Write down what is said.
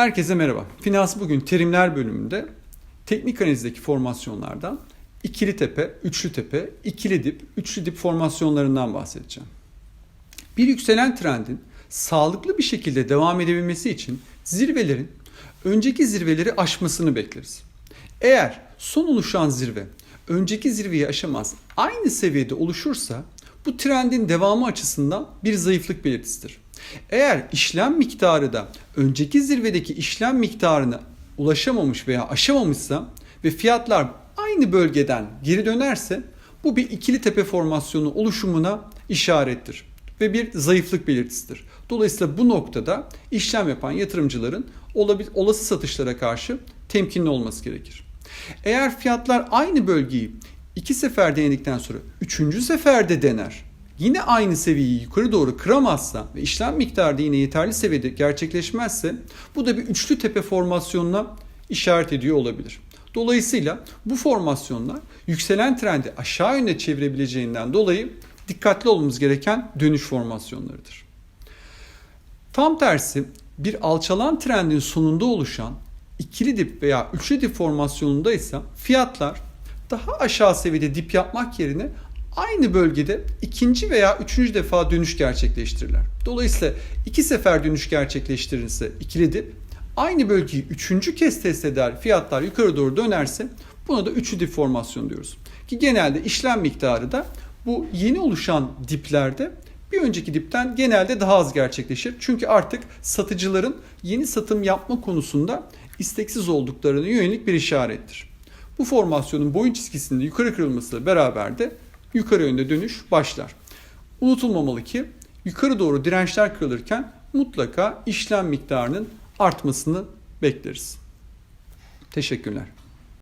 Herkese merhaba. Finans bugün terimler bölümünde teknik analizdeki formasyonlardan ikili tepe, üçlü tepe, ikili dip, üçlü dip formasyonlarından bahsedeceğim. Bir yükselen trendin sağlıklı bir şekilde devam edebilmesi için zirvelerin önceki zirveleri aşmasını bekleriz. Eğer son oluşan zirve önceki zirveyi aşamaz, aynı seviyede oluşursa bu trendin devamı açısından bir zayıflık belirtisidir. Eğer işlem miktarı da önceki zirvedeki işlem miktarına ulaşamamış veya aşamamışsa ve fiyatlar aynı bölgeden geri dönerse bu bir ikili tepe formasyonu oluşumuna işarettir ve bir zayıflık belirtisidir. Dolayısıyla bu noktada işlem yapan yatırımcıların olası satışlara karşı temkinli olması gerekir. Eğer fiyatlar aynı bölgeyi iki sefer denedikten sonra üçüncü seferde dener, yine aynı seviyeyi yukarı doğru kıramazsa ve işlem miktarı yine yeterli seviyede gerçekleşmezse bu da bir üçlü tepe formasyonuna işaret ediyor olabilir. Dolayısıyla bu formasyonlar yükselen trendi aşağı yönde çevirebileceğinden dolayı dikkatli olmamız gereken dönüş formasyonlarıdır. Tam tersi bir alçalan trendin sonunda oluşan ikili dip veya üçlü dip formasyonunda ise fiyatlar daha aşağı seviyede dip yapmak yerine aynı bölgede ikinci veya üçüncü defa dönüş gerçekleştirirler. Dolayısıyla iki sefer dönüş gerçekleştirirse ikili dip aynı bölgeyi üçüncü kez test eder fiyatlar yukarı doğru dönerse buna da üçlü dip formasyon diyoruz. Ki genelde işlem miktarı da bu yeni oluşan diplerde bir önceki dipten genelde daha az gerçekleşir. Çünkü artık satıcıların yeni satım yapma konusunda isteksiz olduklarına yönelik bir işarettir. Bu formasyonun boyun çizgisinde yukarı kırılmasıyla beraber de yukarı yönde dönüş başlar. Unutulmamalı ki yukarı doğru dirençler kırılırken mutlaka işlem miktarının artmasını bekleriz. Teşekkürler.